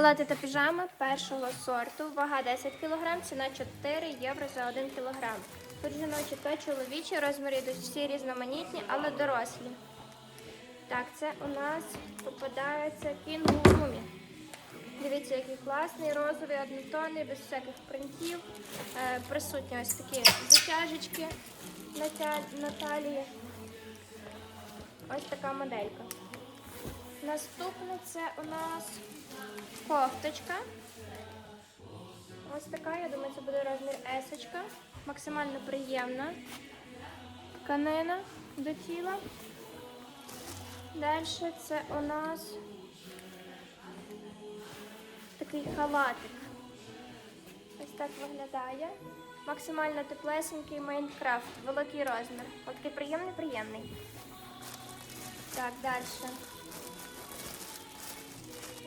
Халати та піжами першого сорту, вага 10 кг, ціна 4 євро за 1 кг. Тут жіночі та чоловічі, розміри йдуть всі різноманітні, але дорослі. Так, це у нас попадається кінгурумі. Дивіться, який класний, розовий, однотонний, без всяких принтів. Е, присутні ось такі затяжечки на, тя- на талії. Ось така моделька. Наступне це у нас кофточка. Ось така, я думаю, це буде розмір есочка. Максимально приємна тканина до тіла. Далі це у нас такий халатик. Ось так виглядає. Максимально теплесенький Майнкрафт, великий розмір. Ось такий приємний, приємний. Так, далі.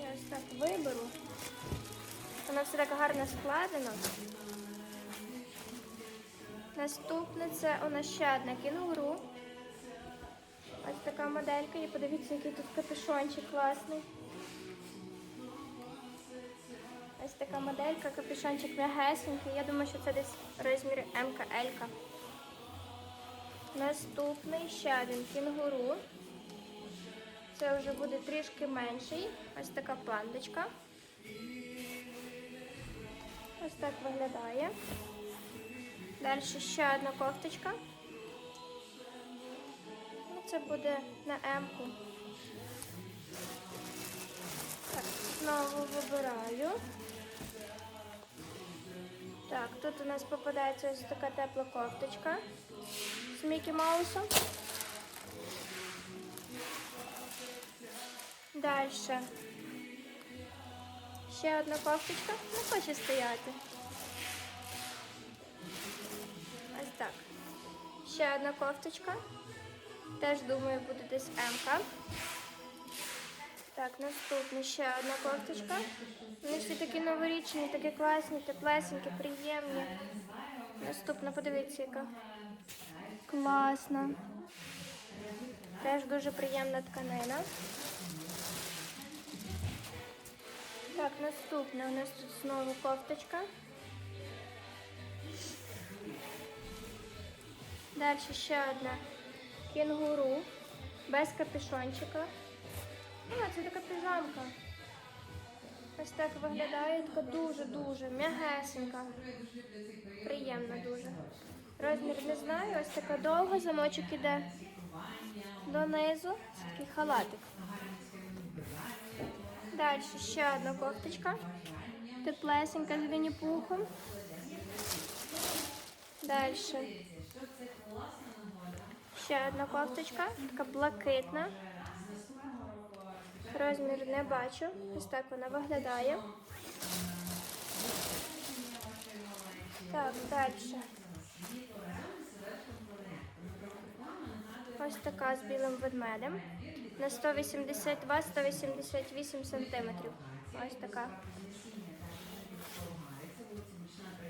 Я ось так виберу. Воно все так гарно складено. Наступне це у нас ще одна кінгуру. Ось така моделька. І подивіться, який тут капюшончик класний. Ось така моделька, капюшончик м'ягесенький. Я думаю, що це десь розмір МКЛ. Наступний ще один кінгуру. Це вже буде трішки менший. Ось така пандочка. Ось так виглядає. Далі ще одна кофточка. Ну, це буде на М-ку. Так, знову вибираю. Так, тут у нас попадається ось така тепла кофточка з Мікі Маусом. Далі. Ще одна кофточка. Не хоче стояти. Ось так. Ще одна кофточка. Теж думаю, буде десь М-ка. Так, наступна ще одна кофточка. Вони всі такі новорічні, такі класні, теплесенькі, приємні. Наступна, подивіться, яка класна. Теж дуже приємна тканина. Так, наступне у нас тут знову кофточка. Далі ще одна кінгуру без капюшончика. А, це така піжамка. Ось так виглядає, така дуже-дуже м'ягесенька. Приємна дуже. Розмір не знаю, ось така довга, замочок іде донизу. Такий халатик. Далі ще одна кофточка. Теплесенька з вінні-пухом. Далі. Ще одна кофточка, така блакитна. Розмір не бачу. Ось так вона виглядає. Так, далі. Ось така з білим ведмедем. На 182-188 сантиметрів. Ось така.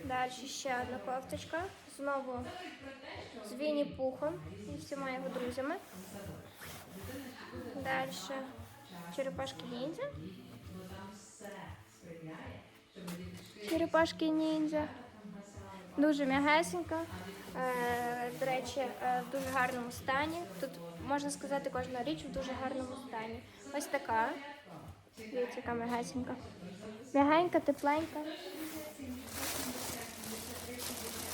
Далі ще одна кофточка. Знову з Вінні Пухом і всіма його друзями. Далі черепашки ніндзя. Черепашки ніндзя. Дуже м'ягесенька. Е, До речі, е, в дуже гарному стані. Тут можна сказати, кожна річ в дуже гарному стані. Ось така. Дивіться, яка м'ягесенька. М'ягенька, тепленька.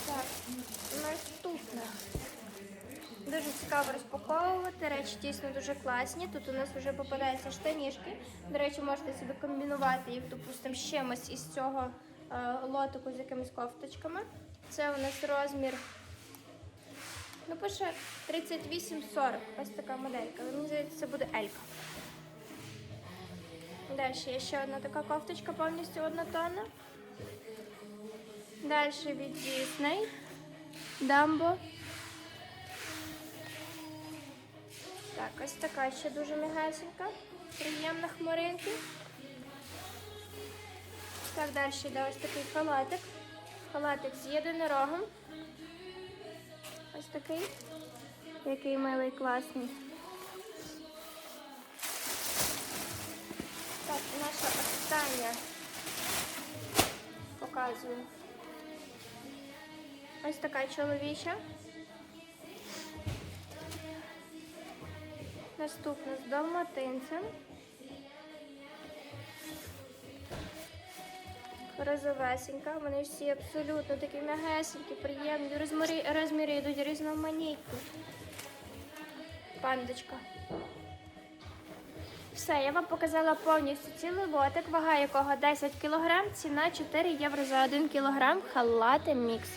Так, наступне. Дуже цікаво розпаковувати. Речі дійсно дуже класні. Тут у нас вже попадаються штанішки. До речі, можете собі комбінувати їх, допустимо, з чимось із цього е, лотику з якимись кофточками. Це у нас розмір. Ну, пише 38-40. Ось така моделька. Мені здається, це буде Елька. Далі є ще одна така кофточка повністю однотонна. Далі від Disney. Дамбо. Так, ось така ще дуже м'ягесенька. Приємна хмаринки. Так, далі йде ось такий халатик. Халатик з єдинорогом. Ось такий. Який милий, класний. Так, наша Остання. Показую. Ось така чоловіча. Наступна з далматинцем. Розовесенька. Вони всі абсолютно такі м'ягесенькі, приємні. Розміри, розміри йдуть різноманітні. Пандочка. Все, я вам показала повністю цілий лотик, вага якого 10 кг, ціна 4 євро за 1 кг, халати мікс.